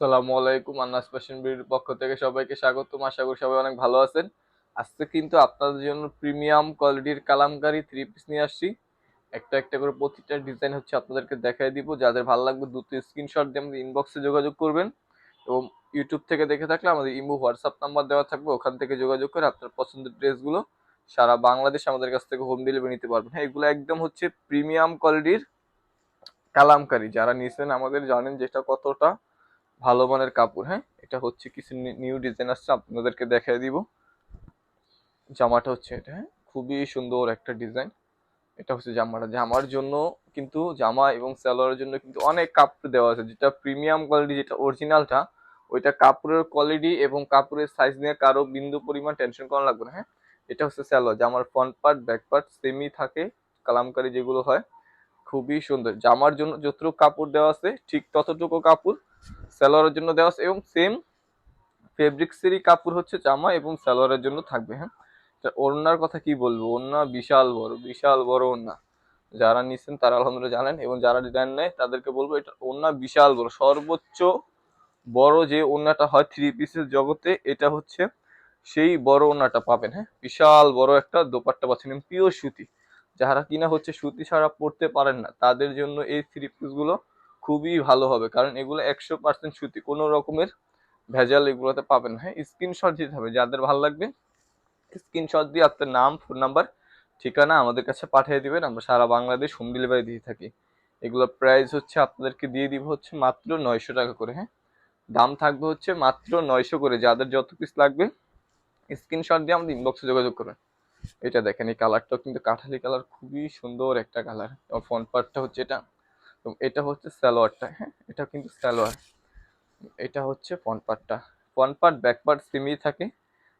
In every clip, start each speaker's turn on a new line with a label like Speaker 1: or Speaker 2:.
Speaker 1: আসসালামু আলাইকুম, আন্নাস ফ্যাশন পক্ষ থেকে সবাইকে স্বাগতম। আশা করি সবাই অনেক ভালো আছেন। আজকে কিন্তু আপনাদের জন্য প্রিমিয়াম কোয়ালিটির কালামকারি থ্রি পিস নিয়ে আসছি। একটা একটা করে প্রতিটা ডিজাইন হচ্ছে আপনাদেরকে দেখাই দিব। যাদের ভালো লাগবে দ্রুত স্ক্রিনশট দিয়ে আমাদের ইনবক্সে যোগাযোগ করবেন। এবং ইউটিউব থেকে দেখে থাকলে আমাদের ইমো হোয়াটসঅ্যাপ নাম্বার দেওয়া থাকবে। ওখান থেকে যোগাযোগ করে আপনার পছন্দের ড্রেসগুলো সারা বাংলাদেশ আমাদের কাছ থেকে হোম ডেলিভারি নিতে পারবেন। হ্যাঁ এগুলো একদম হচ্ছে প্রিমিয়াম কোয়ালিটির কালামকারি। যারা নিয়েছেন আমাদের জানেন যেটা কতটা ভালো মানের কাপড় হ্যাঁ? এটা হচ্ছে কিছু নিউ ডিজাইন আসছে, আপনাদেরকে দেখাই দিব। জামাটা হচ্ছে এটা হ্যাঁ? খুবই সুন্দর একটা ডিজাইন এটা হচ্ছে জামাটা। জামার জন্য কিন্তু জামা এবং সালোয়ারের জন্য কিন্তু অনেক কাপড় দেওয়া আছে। যেটা প্রিমিয়াম কোয়ালিটি যেটা অরিজিনালটা ওইটা কাপড়ের কোয়ালিটি এবং কাপড়ের সাইজ নিয়ে কারও বিন্দু পরিমাণ টেনশন করা লাগবে না হ্যাঁ? এটা হচ্ছে স্যালোয়ার জামার ফ্রন্ট পার্ট ব্যাক পার্ট সেমই থাকে, কালামকারি যেগুলো হয়, খুবই সুন্দর। জামার জন্য যতটুকু কাপড় দেওয়া আছে, ঠিক ততটুকু কাপড়। সালোয়ারের জন্য দেওয়া এবং সেম ফেব্রিক্সেরই কাপড় হচ্ছে জামা এবং সালোয়ারের জন্য থাকবে হ্যাঁ? ওড়নার কথা কি বলব? ওড়না বিশাল বড় বিশাল বড় ওড়না। যারা নিচ্ছেন তারা আলহামদুলিল্লাহ জানেন এবং যারা ডিজাইন নেয় তাদেরকে বলব এটা ওড়না বিশাল বড়। সর্বোচ্চ বড় যে ওড়নাটা হয় থ্রি পিসের জগতে, এটা হচ্ছে সেই বড় ওড়নাটা পাবেন হ্যাঁ? বিশাল বড় একটা দোপাট্টা পাচ্ছেন পিওর সুতি। যারা কিনা হচ্ছে সুতি ছাড়া পড়তে পারেন না, তাদের জন্য এই থ্রি পিসগুলো খুবই ভালো হবে। কারণ এগুলো একশো পার্সেন্ট সুতি, কোনো রকমের ভেজাল এগুলোতে পাবেন হ্যাঁ স্ক্রিনশট দিতে হবে। যাদের ভালো লাগবে স্ক্রিনশট দিয়ে আপনার নাম ফোন নাম্বার ঠিকানা আমাদের কাছে পাঠিয়ে দিবেন। আমরা সারা বাংলাদেশ হোম ডেলিভারি দিয়ে থাকি। এগুলোর প্রাইস হচ্ছে আপনাদেরকে দিয়ে দিব হচ্ছে মাত্র নয়শো টাকা করে। হ্যাঁ দাম থাকবে হচ্ছে মাত্র নয়শো করে। যাদের যত পিস লাগবে স্ক্রিনশট দিয়ে আমাদের ইনবক্সে যোগাযোগ করবেন এটা দেখেন, এই কালারটাও কিন্তু কাঠালি কালার খুবই সুন্দর একটা কালার ফ্রন্ট পার্টটা হচ্ছে এটা। এবং এটা হচ্ছে সালোয়ারটা। হ্যাঁ এটা কিন্তু সালোয়ার। এটা হচ্ছে ফ্রন্ট পার্টটা ফ্রন্ট পার্ট ব্যাক পার্ট সেমই থাকে,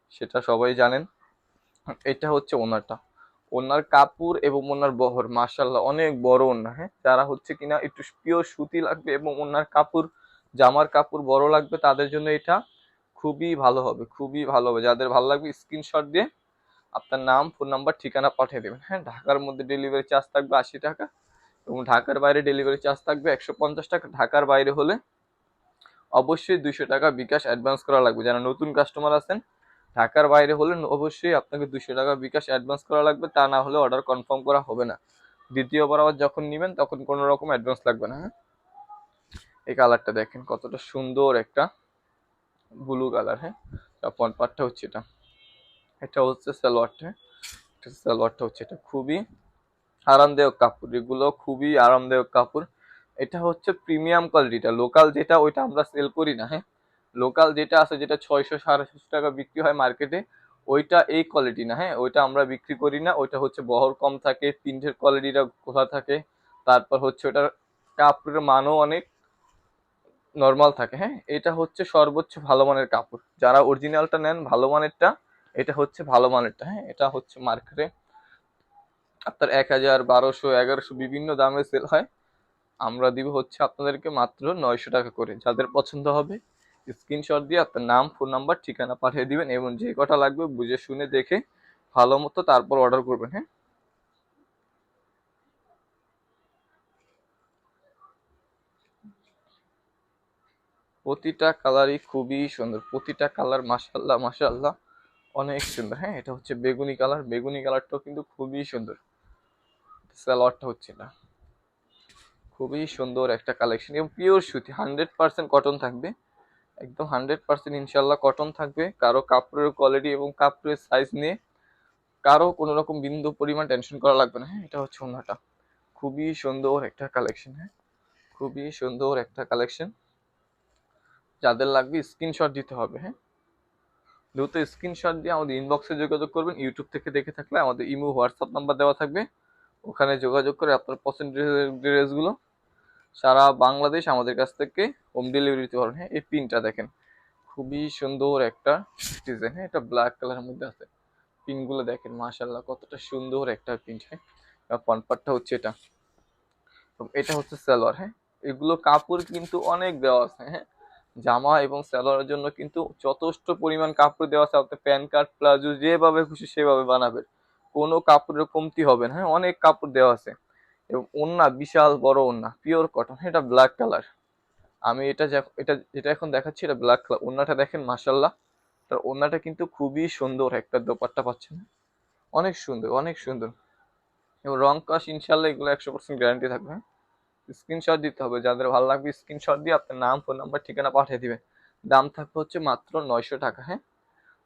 Speaker 1: সেটা সবাই জানেন। এটা হচ্ছে ওনারটা। ওনার কাপড় এবং ওনার বহর মার্শাল্লাহ অনেক বড় ওনা হ্যাঁ? যারা হচ্ছে কিনা একটু পিওর সুতি লাগবে এবং ওনার কাপড়, জামার কাপড় বড় লাগবে, তাদের জন্য এটা খুবই ভালো হবে, খুবই ভালো হবে। যাদের ভালো লাগবে স্ক্রিনশট দিয়ে আপনার নাম ফোন নাম্বার ঠিকানা পাঠিয়ে দেবেন হ্যাঁ? ঢাকার মধ্যে ডেলিভারি চার্জ থাকবে আশি টাকা। এবং ঢাকার বাইরে ডেলিভারি চার্জ থাকবে একশো পঞ্চাশ টাকা। ঢাকার বাইরে হলে অবশ্যই দুশো টাকা বিকাশ অ্যাডভান্স করা লাগবে। যারা নতুন কাস্টমার আছেন, ঢাকার বাইরে হলে অবশ্যই আপনাকে দুশো টাকা বিকাশ অ্যাডভান্স করা লাগবে। তা না হলে অর্ডার কনফার্ম করা হবে না। দ্বিতীয়বার আবার যখন নেবেন, তখন কোনো রকম অ্যাডভান্স লাগবে না হ্যাঁ? এই কালারটা দেখেন, কতটা সুন্দর একটা ব্লু কালার হ্যাঁ? ফ্রন্ট পার্টটা হচ্ছে এটা। এটা হচ্ছে সালোয়ারটা হ্যাঁ? সালোয়ারটা হচ্ছে এটা। খুবই আরামদায়ক কাপড় এগুলো খুবই আরামদায়ক কাপড় এটা হচ্ছে প্রিমিয়াম কোয়ালিটিটা। লোকাল যেটা, ওইটা আমরা সেল করি না হ্যাঁ? লোকাল যেটা আছে, যেটা ছয়শো, সাড়ে টাকা বিক্রি হয় মার্কেটে, ওইটা এই কোয়ালিটি না হ্যাঁ? ওইটা আমরা বিক্রি করি না। ওইটা হচ্ছে বহর কম থাকে প্রিন্টের কোয়ালিটিটা কোথা থাকে। তারপর হচ্ছে ওটার কাপড়ের মানও অনেক নর্মাল থাকে হ্যাঁ? এটা হচ্ছে সর্বোচ্চ ভালো মানের কাপড় যারা অরিজিনালটা নেন, ভালো মানেরটা, এটা হচ্ছে ভালো মানেরটা হ্যাঁ? এটা হচ্ছে মার্কেটে আপনার এক হাজার, বারোশো, এগারোশো বিভিন্ন দামে সেল হয়। আমরা দিব হচ্ছে আপনাদেরকে মাত্র নয়শো টাকা করে। যাদের পছন্দ হবে স্ক্রিনশট দিয়ে আপনার নাম ফোন নাম্বার ঠিকানা পাঠিয়ে দিবেন এবং যে কটা লাগবে বুঝে শুনে দেখে ভালো মতো তারপর অর্ডার করবেন হ্যাঁ? প্রতিটা কালারই খুবই সুন্দর। প্রতিটা কালার মাসাল্লাহ মাসাল্লাহ অনেক সুন্দর হ্যাঁ? এটা হচ্ছে বেগুনি কালার বেগুনি কালারটাও কিন্তু খুবই সুন্দর। সালোয়ারটা হচ্ছে না। খুবই সুন্দর একটা কালেকশন এবং পিওর সুতি হান্ড্রেড পার্সেন্ট কটন থাকবে। একদম হান্ড্রেড পার্সেন্ট ইনশাল্লাহ কটন থাকবে। কারও কাপড়ের কোয়ালিটি এবং কাপড়ের সাইজ নিয়ে কারও কোনো রকম বিন্দু পরিমাণ টেনশন করা লাগবে না। হ্যাঁ এটা হচ্ছে ওনাটা খুবই সুন্দর একটা কালেকশন হ্যাঁ। খুবই সুন্দর একটা কালেকশন যাদের লাগবে স্ক্রিনশট দিতে হবে হ্যাঁ। দ্রুত স্ক্রিনশট দিয়ে আমাদের ইনবক্সে যোগাযোগ করবেন। ইউটিউব থেকে দেখে থাকলে আমাদের ইমো হোয়াটসঅ্যাপ নাম্বার দেওয়া থাকবে। ওখানে যোগাযোগ করে আপনার পছন্দের ড্রেসগুলো সারা বাংলাদেশ আমাদের কাছ থেকে হোম ডেলিভারি দিতে পারবেন। হ্যাঁ এই পিনটা দেখেন। খুবই সুন্দর একটা ডিজাইন হ্যাঁ এটা ব্ল্যাক কালারের মধ্যে আছে। পিনগুলো দেখেন মাশাল্লাহ কতটা সুন্দর একটা পিন হ্যাঁ পনপাটটা হচ্ছে এটা। এটা হচ্ছে সালোয়ার। হ্যাঁ এগুলো কাপড় কিন্তু অনেক দেওয়া আছে। হ্যাঁ জামা এবং সালোয়ারের জন্য কিন্তু যথেষ্ট পরিমাণ কাপড় দেওয়া আছে। আপনি প্যান কার্ড, প্লাজো যেভাবে খুশি সেভাবে বানাবেন। কোনো কাপড়ের কমতি হবে না। হ্যাঁ অনেক কাপড় দেওয়া আছে। এবং ওন্না, বিশাল বড় ওন্না পিওর কটন এটা ব্ল্যাক কালার আমি এটা এটা যেটা এখন দেখাচ্ছি, এটা ব্ল্যাক কালার ওন্নাটা দেখেন মাসাল্লাহ তার ওন্নাটা কিন্তু খুবই সুন্দর একটা দোপাট্টা পাচ্ছেন। অনেক সুন্দর অনেক সুন্দর। এবং রং কাশ ইনশাল্লাহ এগুলো একশো পার্সেন্ট গ্যারান্টি থাকবে। হ্যাঁ স্ক্রিনশট দিতে হবে। যাদের ভালো লাগবে স্ক্রিনশট দিয়ে আপনার নাম ফোন নাম্বার ঠিকানা পাঠিয়ে দিবেন। দাম থাকবে হচ্ছে মাত্র নয়শো টাকা হ্যাঁ?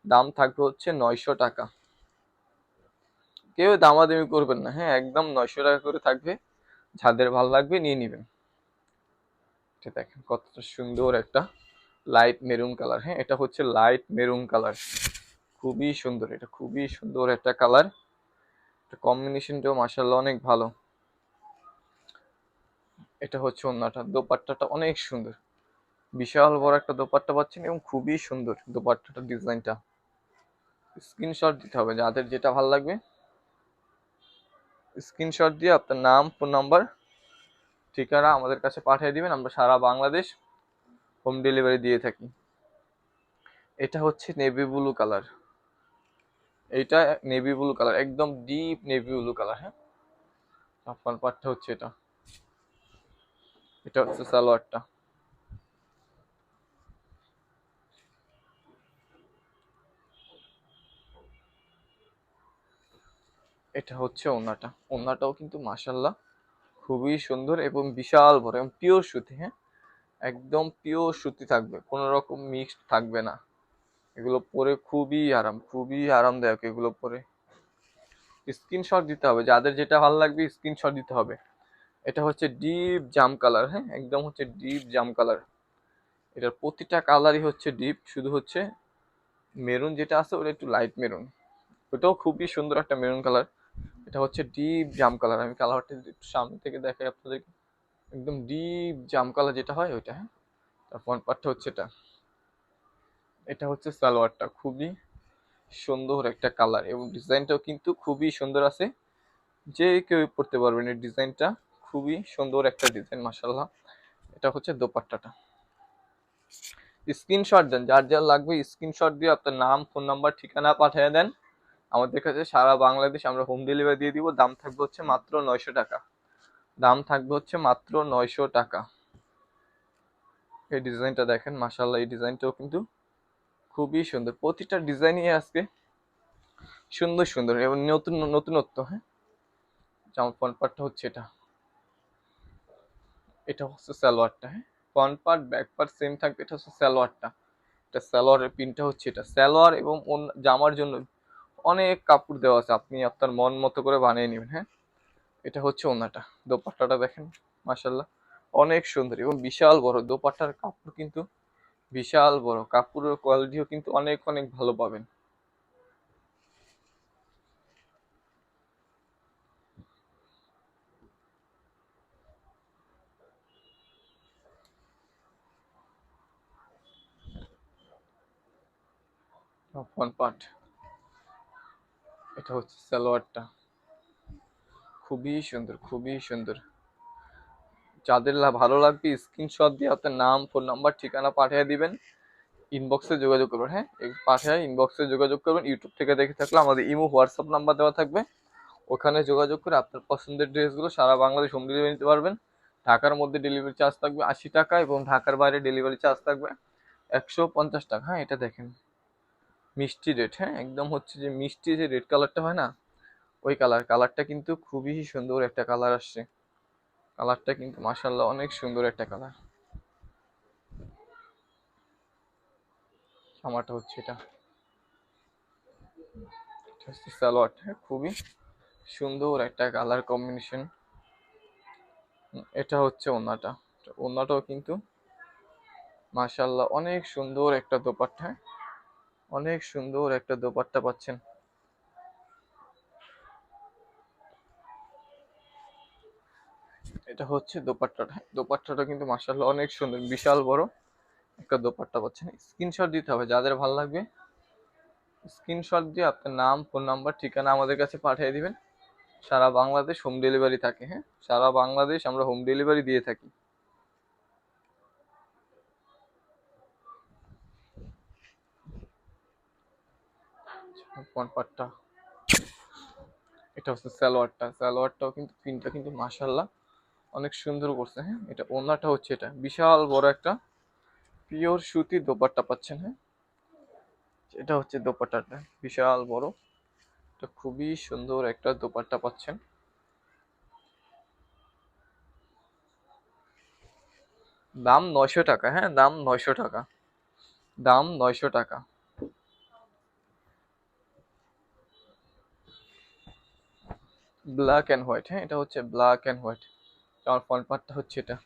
Speaker 1: দাম থাকবে হচ্ছে নয়শো টাকা। কেউ দামাদামি করবেন না। হ্যাঁ একদম নয়শো টাকা করে থাকবে। যাদের ভালো লাগবে নিয়ে নেবেন। এটা দেখেন কতটা সুন্দর একটা লাইট মেরুন কালার হ্যাঁ এটা হচ্ছে লাইট মেরুন কালার খুবই সুন্দর, এটা খুবই সুন্দর একটা কালার কম্বিনেশনটাও মাসাল্লাহ অনেক ভালো। এটা হচ্ছে অন্যটা, দোপাট্টাটা অনেক সুন্দর। বিশাল বড় একটা দোপাট্টা পাচ্ছেন এবং খুবই সুন্দর দোপাট্টাটার ডিজাইনটা স্ক্রিনশট দিতে হবে, যাদের যেটা ভালো লাগবে। স্ক্রিনশট দিয়ে আপনার নাম, ফোন নাম্বার, ঠিকানা আমাদের কাছে পাঠিয়ে দিবেন। আমরা সারা বাংলাদেশ হোম ডেলিভারি দিয়ে থাকি। এটা হচ্ছে নেভি ব্লু কালার। এইটা নেভি ব্লু কালার, একদম ডিপ নেভি ব্লু কালার হ্যাঁ? আপনার পাটটা হচ্ছে এটা। এটা হচ্ছে সালোয়ারটা। এটা হচ্ছে ওনাটা ওনাটাও কিন্তু মাসাল্লাহ খুবই সুন্দর এবং বিশাল বড় এবং পিওর সুতি হ্যাঁ? একদম পিওর সুতি থাকবে, কোনো রকম মিক্সড থাকবে না। এগুলো পরে খুবই আরাম, খুবই আরামদায়ক এগুলো পরে। স্ক্রিনশট দিতে হবে, যাদের যেটা ভালো লাগবে স্ক্রিনশট দিতে হবে। এটা হচ্ছে ডিপ জাম কালার হ্যাঁ? একদম হচ্ছে ডিপ জাম কালার এটার প্রতিটা কালারই হচ্ছে ডিপ শুধু হচ্ছে মেরুন যেটা আছে ওটা একটু লাইট মেরুন ওটাও খুবই সুন্দর একটা মেরুন কালার এটা হচ্ছে ডিপ জাম কালার আমি কালারটা একটু সামনে থেকে দেখাই আপনাদেরকে একদম ডিপ জাম কালার যেটা হয় ওইটা হ্যাঁ? তার ফ্রন্ট পার্টটা হচ্ছে এটা। এটা হচ্ছে সালোয়ারটা খুবই সুন্দর একটা কালার এবং ডিজাইনটাও কিন্তু খুবই সুন্দর আছে। যে কেউ পড়তে পারবেন এই ডিজাইনটা খুবই সুন্দর একটা ডিজাইন মাসাল্লাহ এটা হচ্ছে দোপাট্টাটা স্ক্রিনশট দেন। যার যার লাগবে স্ক্রিনশট দিয়ে আপনার নাম ফোন নাম্বার ঠিকানা পাঠিয়ে দেন। আমাদের কাছে সারা বাংলাদেশ আমরা হোম ডেলিভারি দিয়ে দিব। দাম থাকবে হচ্ছে মাত্র নয়শো টাকা। দাম থাকবে হচ্ছে মাত্র নয়শো টাকা। এই ডিজাইনটা দেখেন মাসাল্লাহ এই ডিজাইনটাও কিন্তু খুবই সুন্দর। প্রতিটা ডিজাইনই আজকে সুন্দর সুন্দর এবং নতুন, নতুনত্ব হ্যাঁ? জামা ফ্রন্ট পার্টটা হচ্ছে এটা। এটা হচ্ছে সালোয়ারটা হ্যাঁ? Front part back part same থাকবে, এটা হচ্ছে সালোয়ারটা এটা সালোয়ারের পিনটা হচ্ছে এটা। সালোয়ার এবং অন্য- জামার জন্য অনেক কাপড় দেওয়া আছে। আপনি আপনার মন মতো করে বানিয়ে নেবেন হ্যাঁ? এটা হচ্ছে ওনাটা দোপাট্টাটা দেখেন মাসাল্লাহ অনেক সুন্দর এবং বিশাল বড়। দোপাট্টার কাপড় কিন্তু বিশাল বড়। কাপড়ের কোয়ালিটিও কিন্তু অনেক অনেক ভালো পাবেন। পার্ট এটা হচ্ছে সালোয়ারটা। খুবই সুন্দর খুবই সুন্দর। যাদের ভালো লাগবে স্ক্রিনশট দিয়ে আপনার নাম ফোন নাম্বার ঠিকানা পাঠিয়ে দিবেন। ইনবক্সে যোগাযোগ করবেন হ্যাঁ? পাঠিয়ে ইনবক্সে যোগাযোগ করবেন। ইউটিউব থেকে দেখে থাকলে আমাদের ইমো হোয়াটসঅ্যাপ নাম্বার দেওয়া থাকবে। ওখানে যোগাযোগ করে আপনার পছন্দের ড্রেসগুলো সারা বাংলাদেশ হোম ডেলিভারি নিতে পারবেন। ঢাকার মধ্যে ডেলিভারি চার্জ থাকবে আশি টাকা এবং ঢাকার বাইরে ডেলিভারি চার্জ থাকবে একশো পঞ্চাশ টাকা। হ্যাঁ এটা দেখেন। মিষ্টি রেড হ্যাঁ? একদম হচ্ছে যে মিষ্টি যে রেড কালারটা হয় না ওই কালার কালারটা কিন্তু খুবই সুন্দর একটা কালার আসছে। কালারটা কিন্তু মাসাল্লাহ অনেক সুন্দর একটা কালার জামাটা হচ্ছে এটা। হ্যাঁ, খুবই সুন্দর একটা কালার কম্বিনেশন এটা হচ্ছে ওনাটা ওনাটাও কিন্তু মাশাল্লাহ অনেক সুন্দর একটা দোপাট্টা হ্যাঁ? অনেক সুন্দর একটা দোপাট্টা পাচ্ছেন। এটা হচ্ছে দোপাট্টাটা। দোপাট্টাটা কিন্তু মাশাল্লাহ অনেক সুন্দর, বিশাল বড় একটা দোপাট্টা পাচ্ছেন। স্ক্রিনশট দিতে হবে, যাদের ভালো লাগবে স্ক্রিনশট দিয়ে আপনার নাম, ফোন নাম্বার, ঠিকানা আমাদের কাছে পাঠিয়ে দিবেন। সারা বাংলাদেশ হোম ডেলিভারি থাকে হ্যাঁ? সারা বাংলাদেশ আমরা হোম ডেলিভারি দিয়ে থাকি। ফ্রন্ট পার্টটা এটা হচ্ছে সালোয়ারটা। সালোয়ারটাও কিন্তু প্রিন্টটা কিন্তু মাশাল্লাহ অনেক সুন্দর করছে হ্যাঁ? এটা ওনাটা হচ্ছে এটা। বিশাল বড় একটা পিওর সুতি দোপাট্টা পাচ্ছেন হ্যাঁ? এটা হচ্ছে দোপাট্টাটা, বিশাল বড়। এটা খুবই সুন্দর একটা দোপাট্টা পাচ্ছেন। দাম নয়শো টাকা হ্যাঁ? দাম নয়শো টাকা। দাম নয়শো টাকা। ব্ল্যাক অ্যান্ড হোয়াইট হ্যাঁ? এটা হচ্ছে ব্ল্যাক অ্যান্ড হোয়াইট আমার ফ্রন্ট পার্টটা হচ্ছে এটা।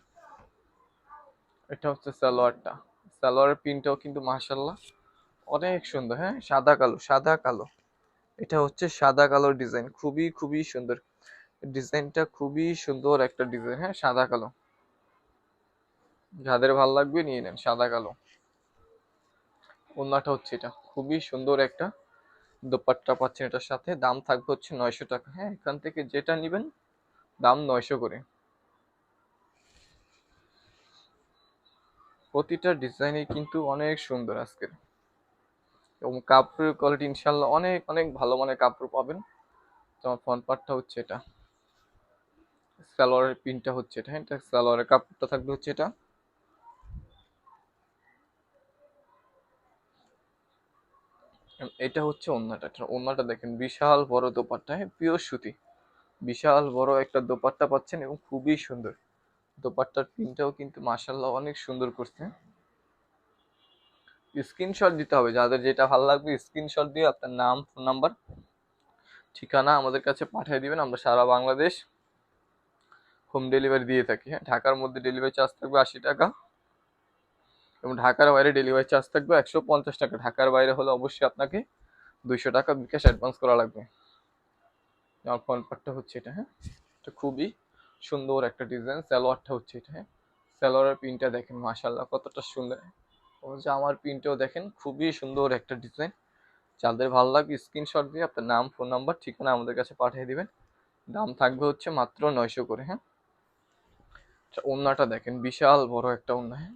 Speaker 1: এটা হচ্ছে সালোয়ারটা। সালোয়ারের প্রিন্টটাও কিন্তু মাশাল্লাহ অনেক সুন্দর হ্যাঁ? সাদা কালো সাদা কালো। এটা হচ্ছে সাদা কালো ডিজাইন খুবই খুবই সুন্দর। ডিজাইনটা খুবই সুন্দর একটা ডিজাইন হ্যাঁ? সাদা কালো। যাদের ভালো লাগবে নিয়ে নেন, সাদা কালো। ওন্নাটা হচ্ছে এটা, খুবই সুন্দর একটা দোপাট্টা পাচ্ছেন এটার সাথে, দাম থাকবে হচ্ছে নয়শো টাকা। হ্যাঁ এখান থেকে যেটা নেবেন, দাম নয়শো করে। প্রতিটা ডিজাইনই কিন্তু অনেক সুন্দর আজকের। এবং কাপড়ের কোয়ালিটি ইনশাল্লাহ অনেক অনেক ভালো মানের কাপড় পাবেন। তোমার ফ্রন্ট পার্টটা হচ্ছে এটা। সালোয়ারের পিনটা হচ্ছে এটা। হ্যাঁ এটা সালোয়ারের কাপড়টা থাকবে হচ্ছে এটা। এটা হচ্ছে ওন্নাটা। ওন্নাটা দেখেন, বিশাল বড় দোপাট্টা হ্যাঁ পিওর সুতি। বিশাল বড় একটা দোপাট্টা পাচ্ছেন এবং খুবই সুন্দর। দোপাট্টার পিনটাও কিন্তু মাশাল্লাহ অনেক সুন্দর করছে। স্ক্রিনশট দিতে হবে, যাদের যেটা ভালো লাগবে স্ক্রিনশট দিয়ে আপনার নাম ফোন নাম্বার ঠিকানা আমাদের কাছে পাঠিয়ে দিবেন। আমরা সারা বাংলাদেশ হোম ডেলিভারি দিয়ে থাকি। হ্যাঁ ঢাকার মধ্যে ডেলিভারি চার্জ থাকবে আশি টাকা। এবং ঢাকার বাইরে ডেলিভারি চার্জ থাকবে একশো পঞ্চাশ টাকা। ঢাকার বাইরে হলে অবশ্যই আপনাকে দুইশো টাকা বিকাশ অ্যাডভান্স করা লাগবে। আমার ফোন পার্টটা হচ্ছে এটা হ্যাঁ? এটা খুবই সুন্দর একটা ডিজাইন সালোয়ারটা হচ্ছে এটা হ্যাঁ? সালোয়ারের প্রিন্টটা দেখেন মাশাল্লাহ কতটা সুন্দর। আমার প্রিন্টটাও দেখেন, খুবই সুন্দর একটা ডিজাইন যাদের ভালো লাগবে স্ক্রিনশট দিয়ে আপনার নাম ফোন নাম্বার ঠিকানা আমাদের কাছে পাঠিয়ে দিবেন। দাম থাকবে হচ্ছে মাত্র নয়শো করে হ্যাঁ? ওন্নাটা দেখেন, বিশাল বড় একটা ওন্না হ্যাঁ?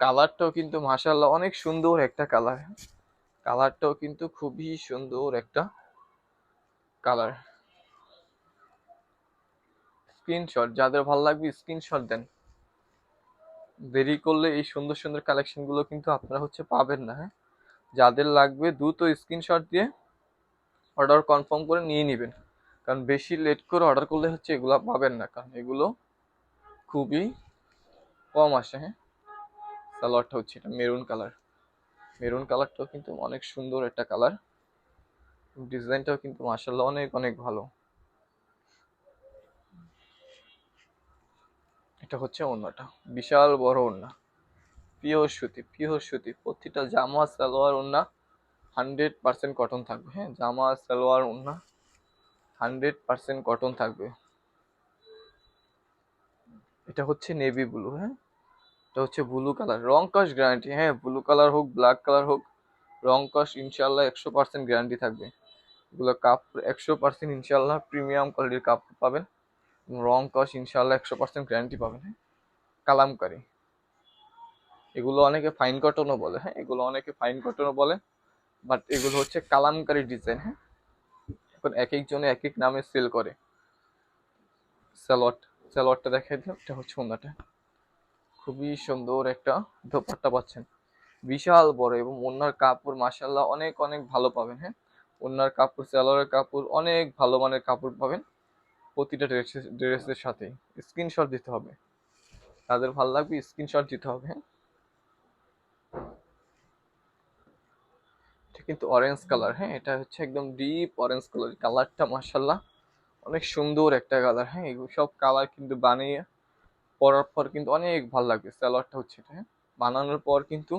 Speaker 1: কালারটাও কিন্তু মাশাল্লাহ অনেক সুন্দর একটা কালার কালারটাও কিন্তু খুবই সুন্দর একটা কালার স্ক্রিনশট যাদের ভালো লাগবে স্ক্রিনশট দেন। দেরি করলে এই সুন্দর সুন্দর কালেকশনগুলো কিন্তু আপনারা হচ্ছে পাবেন না হ্যাঁ? যাদের লাগবে দ্রুত স্ক্রিনশট দিয়ে অর্ডার কনফার্ম করে নিয়ে নেবেন। কারণ বেশি লেট করে অর্ডার করলে হচ্ছে এগুলো পাবেন না, কারণ এগুলো খুবই কম আসে হ্যাঁ? সালোয়ারটা হচ্ছে এটা মেরুন কালার। মেরুন কালারটাও কিন্তু অনেক সুন্দর একটা কালার। ডিজাইনটাও কিন্তু মার্শাল্লাহ অনেক অনেক ভালো। এটা হচ্ছে ওড়নাটা। বিশাল বড় ওড়না। পিওর সুতি পিওর সুতি। প্রতিটা জামা, সালোয়ার ওড়না হান্ড্রেড পার্সেন্ট কটন থাকবে। হ্যাঁ জামা, সালোয়ার, ওড়না হান্ড্রেড পার্সেন্ট কটন থাকবে। এটা হচ্ছে নেভি ব্লু হ্যাঁ? এটা হচ্ছে ব্লু কালার রং কস গ্যারান্টি হ্যাঁ ব্লু কালার হোক ব্ল্যাক কালার হোক রং কস ইনশাল্লাহ একশো পার্সেন্ট গ্যারান্টি থাকবে। এগুলো কাপ একশো পার্সেন্ট ইনশাল্লাহ প্রিমিয়াম কোয়ালিটির কাপ পাবেন রং কস ইনশাল্লাহ একশো পার্সেন্ট গ্যারান্টি পাবেন হ্যাঁ। কালামকারি। এগুলো অনেকে ফাইন কটনও বলে হ্যাঁ। এগুলো অনেকে ফাইন কটনও বলে বাট এগুলো হচ্ছে কালামকারি ডিজাইন হ্যাঁ। এখন এক একজনে এক এক নামে সেল করে। স্যালোয়ার স্যালোয়ারটা দেখাই দিলাম, এটা হচ্ছে ওনাটা। খুবই সুন্দর একটা দোপাট্টা পাচ্ছেন। বিশাল বড় এবং ওনার কাপড় মাসাল্লাহ অনেক অনেক ভালো পাবেন হ্যাঁ? ওনার কাপড় স্যালোয়ারের কাপড়, অনেক ভালো মানের কাপড় পাবেন প্রতিটা ড্রেসের ড্রেসের সাথে। স্ক্রিনশট দিতে হবে। তাদের ভালো লাগবে, স্ক্রিনশট দিতে হবে হ্যাঁ? কিন্তু অরেঞ্জ কালার হ্যাঁ? এটা হচ্ছে একদম ডিপ অরেঞ্জ কালার কালারটা মার্শাল্লাহ অনেক সুন্দর একটা কালার হ্যাঁ? সব কালার কিন্তু বানিয়ে পরার পর কিন্তু অনেক ভালো লাগবে, সালোয়ারটা হচ্ছে এটা হ্যাঁ? বানানোর পর কিন্তু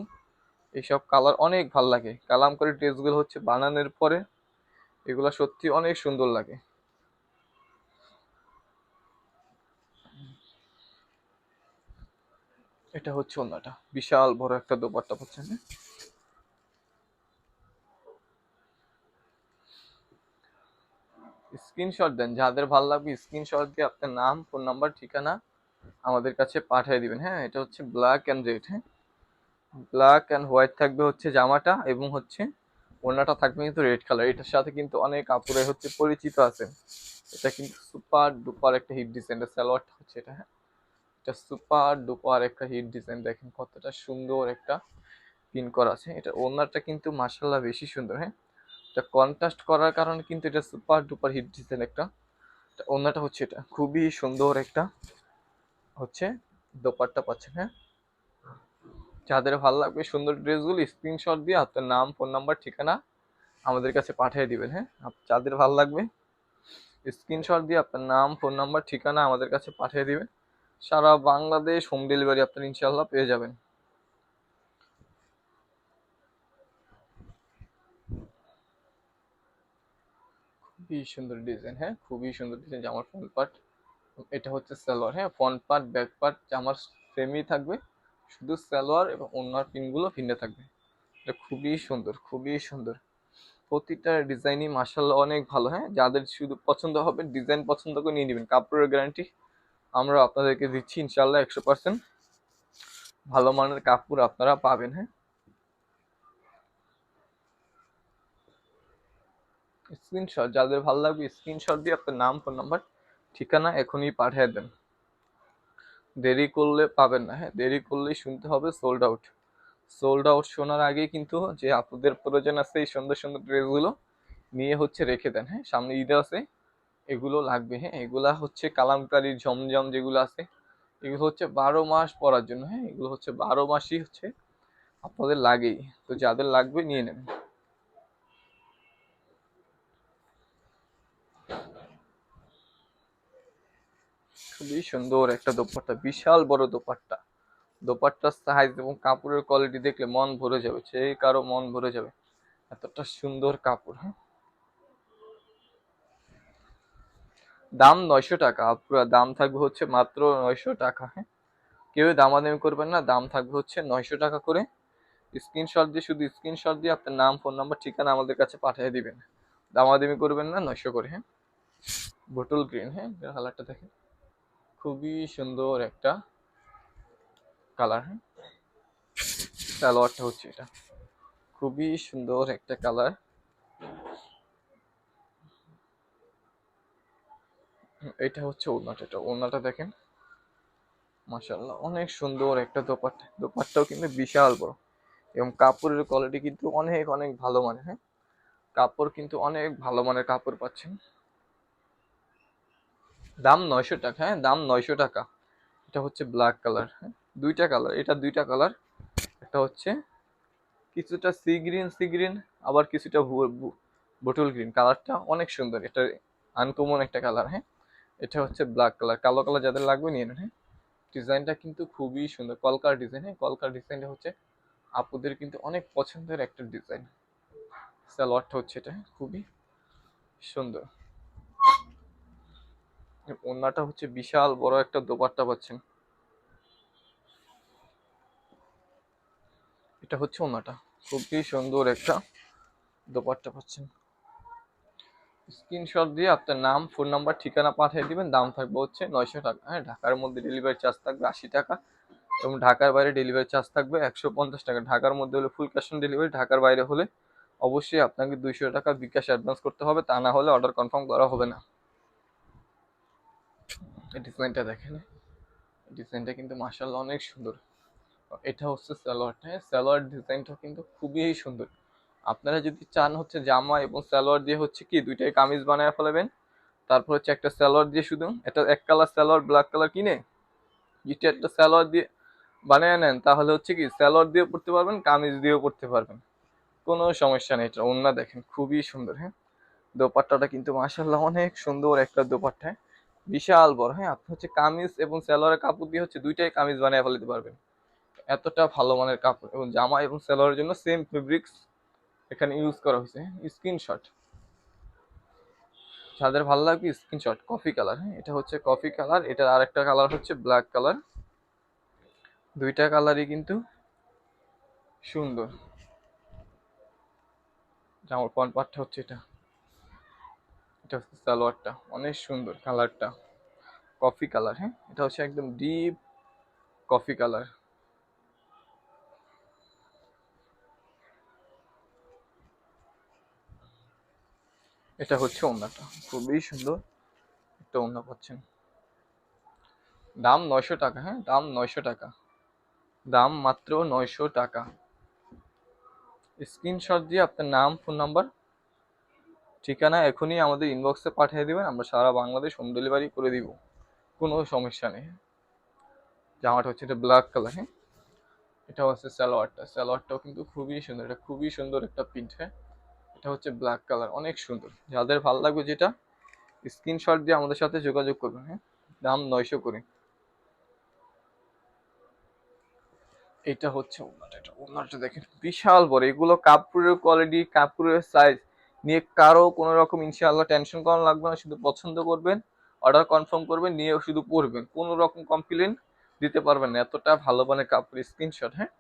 Speaker 1: এইসব কালার অনেক ভালো লাগে। কালাম করে ড্রেসগুলো হচ্ছে বানানোর পরে এগুলো সত্যি অনেক সুন্দর লাগে। এটা হচ্ছে ওনাটা বিশাল বড় একটা দোপাট্টা পাচ্ছেন স্ক্রিনশট দেন, যাদের ভালো লাগবে স্ক্রিনশট দিয়ে আপনার নাম, ফোন নাম্বার, ঠিকানা আমাদের কাছে পাঠিয়ে দিবেন। হ্যাঁ এটা হচ্ছে ব্ল্যাক অ্যান্ড রেড হ্যাঁ। ব্ল্যাক অ্যান্ড হোয়াইট থাকবে হচ্ছে জামাটা এবং হচ্ছে ওড়নাটা থাকবে কিন্তু রেড কালার এটার সাথে কিন্তু অনেক কাপড়ে হচ্ছে পরিচিত আছেন। এটা কিন্তু সুপার ডুপার একটা হিট ডিজাইন এটা সালোয়ারটা হচ্ছে এটা হ্যাঁ। এটা সুপার ডুপার একটা হিট ডিজাইন দেখেন কতটা সুন্দর একটা পিন করা আছে। এটা ওনারটা কিন্তু মাসাল্লাহ বেশি সুন্দর হ্যাঁ। এটা কন্ট্রাস্ট করার কারণে কিন্তু এটা সুপার ডুপার হিট ডিজাইন একটা। ওনারটা হচ্ছে এটা, খুবই সুন্দর একটা হচ্ছে দোপারটা পাচ্ছেন হ্যাঁ? যাদের ভালো লাগবে সুন্দর ড্রেসগুলো স্ক্রিনশট দিয়ে আপনার নাম ফোন নাম্বার ঠিকানা আমাদের কাছে পাঠিয়ে দিবেন হ্যাঁ? যাদের ভালো লাগবে স্ক্রিনশট দিয়ে আপনার নাম ফোন নাম্বার ঠিকানা আমাদের কাছে পাঠিয়ে দিবেন। সারা বাংলাদেশ হোম ডেলিভারি আপনার ইনশাল্লাহ পেয়ে যাবেন। খুবই সুন্দর ডিজাইন হ্যাঁ? খুবই সুন্দর ডিজাইন জামার ফ্রন্ট পার্ট এটা হচ্ছে সালোয়ার হ্যাঁ? ফ্রন্ট পার্ট ব্যাক পার্ট জামার সেমই থাকবে। শুধু সালোয়ার এবং অন্যার পিনগুলো ভিন্ন থাকবে। এটা খুবই সুন্দর খুবই সুন্দর। প্রতিটা ডিজাইনই মার্শাল্লাহ অনেক ভালো হ্যাঁ? যাদের শুধু পছন্দ হবে, ডিজাইন পছন্দ করে নিয়ে নেবেন। কাপড়ের গ্যারান্টি আমরা আপনাদেরকে দিচ্ছি ইনশাল্লাহ একশো পার্সেন্ট ভালো মানের কাপড় আপনারা পাবেন হ্যাঁ? স্ক্রিনশট যাদের ভালো লাগবে স্ক্রিনশট দিয়ে আপনার নাম ফোন নাম্বার ঠিকানা এখনই পাঠিয়ে দেন। দেরি করলে পাবেন না হ্যাঁ দেরি করলেই শুনতে হবে সোল্ড আউট সোল্ড আউট শোনার আগে কিন্তু যে আপনাদের প্রয়োজন আছে এই সুন্দর সুন্দর ড্রেসগুলো নিয়ে হচ্ছে রেখে দেন হ্যাঁ সামনে ঈদ আছে, এগুলো লাগবে হ্যাঁ এগুলা হচ্ছে কালামকারি ঝমঝম যেগুলো আছে, এগুলো হচ্ছে বারো মাস পরার জন্য হ্যাঁ এগুলো হচ্ছে বারো মাসই হচ্ছে আপনাদের লাগেই। তো যাদের লাগবে নিয়ে নেন খুবই সুন্দর একটা দোপাট্টা, বিশাল বড় দোপাট্টা। দোপাট্টার সাইজ এবং কাপড়ের কোয়ালিটি দেখলে মন ভরে যাবে সেই কারও মন ভরে যাবে। এতটা সুন্দর কাপড় হ্যাঁ? দাম নয়শো টাকা, পুরো দাম থাকবে হচ্ছে মাত্র নয়শো টাকা হ্যাঁ? কেউ দামাদামি করবেন না, দাম থাকবে হচ্ছে নয়শো টাকা করে। স্ক্রিনশট দিয়ে, শুধু স্ক্রিনশট দিয়ে আপনার নাম ফোন নাম্বার ঠিকানা আমাদের কাছে পাঠিয়ে দিবেন। দামাদামি করবেন না, নয়শো করে হ্যাঁ? বোটল গ্রিন হ্যাঁ? কালারটা দেখেন। খুবই সুন্দর একটা কালার হ্যাঁ? সালোয়ারটা হচ্ছে এটা। খুবই সুন্দর একটা কালার। এটা হচ্ছে ওড়নাটা, এটা ওড়নাটা দেখেন। মাশাআল্লাহ, অনেক সুন্দর একটা দোপাট্টা। দোপাট্টাও কিন্তু বিশাল বড়। এবং কাপড়ের কোয়ালিটি কিন্তু অনেক অনেক ভালো মানের হ্যাঁ? কাপড় কিন্তু অনেক ভালো মানের কাপড় পাচ্ছেন। দাম নয়শো টাকা হ্যাঁ দাম নয়শো টাকা। এটা হচ্ছে ব্ল্যাক কালার হ্যাঁ দুইটা কালার এটা দুইটা কালার একটা হচ্ছে কিছুটা সি গ্রিন সি গ্রিন আবার কিছুটা বটল গ্রিন কালারটা অনেক সুন্দর এটা আনকমন একটা কালার হ্যাঁ। এটা হচ্ছে ব্ল্যাক কালার কালো কালার যাদের লাগবে নিয়ে নেন হ্যাঁ। ডিজাইনটা কিন্তু খুবই সুন্দর কলকার ডিজাইন হ্যাঁ কলকার ডিজাইনটা হচ্ছে আপুদের কিন্তু অনেক পছন্দের একটা ডিজাইন। সালোয়ারটা হচ্ছে এটা হ্যাঁ, খুবই সুন্দর। ওড়নাটা হচ্ছে বিশাল বড় একটা দোপাট্টা পাচ্ছেন। এটা হচ্ছে ওনাটা খুবই সুন্দর একটা দোপাট্টা পাচ্ছেন। স্ক্রিনশট দিয়ে আপনার নাম, ফোন নাম্বার, ঠিকানা পাঠিয়ে দিবেন। দাম থাকবে হচ্ছে নয়শো টাকা। হ্যাঁ ঢাকার মধ্যে ডেলিভারি চার্জ থাকবে আশি টাকা এবং ঢাকার বাইরে ডেলিভারি চার্জ থাকবে একশো পঞ্চাশ টাকা। ঢাকার মধ্যে হলে ফুল ক্যাশ অন ডেলিভারি, ঢাকার বাইরে হলে অবশ্যই আপনাকে দুইশো টাকা বিকাশ অ্যাডভান্স করতে হবে। তা না হলে অর্ডার কনফার্ম করা হবে না। ডিজাইনটা দেখেন। ডিজাইনটা কিন্তু মার্শাল্লাহ অনেক সুন্দর। এটা হচ্ছে সালোয়ারটা হ্যাঁ? সালোয়ার ডিজাইনটা কিন্তু খুবই সুন্দর। আপনারা যদি চান হচ্ছে জামা এবং সালোয়ার দিয়ে হচ্ছে কি দুইটাই কামিজ বানায় ফেলাবেন। তারপর হচ্ছে একটা সালোয়ার দিয়ে শুধু এটা এক কালার সালোয়ার ব্ল্যাক কালার কিনে যেটা একটা সালোয়ার দিয়ে বানিয়ে নেন, তাহলে হচ্ছে কি সালোয়ার দিয়েও পড়তে পারবেন, কামিজ দিয়েও পড়তে পারবেন। কোনো সমস্যা নেই, এটা অন্য দেখেন, খুবই সুন্দর হ্যাঁ? দোপাট্টাটা কিন্তু মাসাল্লাহ অনেক সুন্দর একটা দোপাট্টা হ্যাঁ? বিশাল বড় হ্যাঁ? আপনি হচ্ছে কামিজ এবং সালোয়ারের কাপড় দিয়ে হচ্ছে দুইটাই কামিজ বানিয়ে ফেলতে পারবেন। এতটা ভালো মানের কাপড় এবং জামা এবং সালোয়ারের জন্য সেম ফেব্রিক্স এখানে ইউজ করা হয়েছে স্ক্রিনশট যাদের ভালো লাগবে স্ক্রিনশট কফি কালার হ্যাঁ? এটা হচ্ছে কফি কালার এটার আরেকটা কালার হচ্ছে ব্ল্যাক কালার দুইটা কালারই কিন্তু সুন্দর। জামার পন পাটটা হচ্ছে এটা। এটা হচ্ছে সালোয়ারটা। অনেক সুন্দর কালারটা। কফি কালার হ্যাঁ? এটা হচ্ছে একদম ডিপ কফি কালার। এটা হচ্ছে ওড়নাটা খুবই সুন্দর। একটা ওড়না পাচ্ছেন। দাম নয়শো টাকা হ্যাঁ? দাম নয়শো টাকা। দাম মাত্র নয়শো টাকা। স্ক্রিনশট দিয়ে আপনার নাম, ফোন নাম্বার ঠিকানা এখনই আমাদের ইনবক্সে পাঠিয়ে দেবেন, আমরা সারা বাংলাদেশ হোম ডেলিভারি করে দিব। কোনো সমস্যা নেই। জামাটা হচ্ছে এটা ব্ল্যাক কালার হ্যাঁ? এটা হচ্ছে সালোয়ারটা। সালোয়ারটাও কিন্তু খুবই সুন্দর, এটা খুবই সুন্দর একটা প্রিন্ট হ্যাঁ? এটা হচ্ছে ব্ল্যাক কালার অনেক সুন্দর। যাদের ভালো লাগবে যেটা স্ক্রিনশট দিয়ে আমাদের সাথে যোগাযোগ করবেন হ্যাঁ? দাম নয়শো করে। এটা হচ্ছে ওনাটা এটা ওনাটা দেখেন, বিশাল বড়। এগুলো কাপড়ের কোয়ালিটি কাপড়ের সাইজ নিয়ে কারও কোনো রকম ইনশাআল্লাহ টেনশন করা লাগবে না, শুধু পছন্দ করবেন অর্ডার কনফার্ম করবেন নিয়ে শুধু পড়বেন। কোনো রকম কমপ্লেন দিতে পারবেন না। এতটা ভালো মানে কাপড় স্ক্রিনশট হ্যাঁ?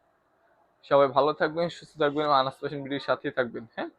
Speaker 1: সবাই ভালো থাকবেন, সুস্থ থাকবেন আনাস ফ্যাশন ভিডিওর সাথেই থাকবেন হ্যাঁ?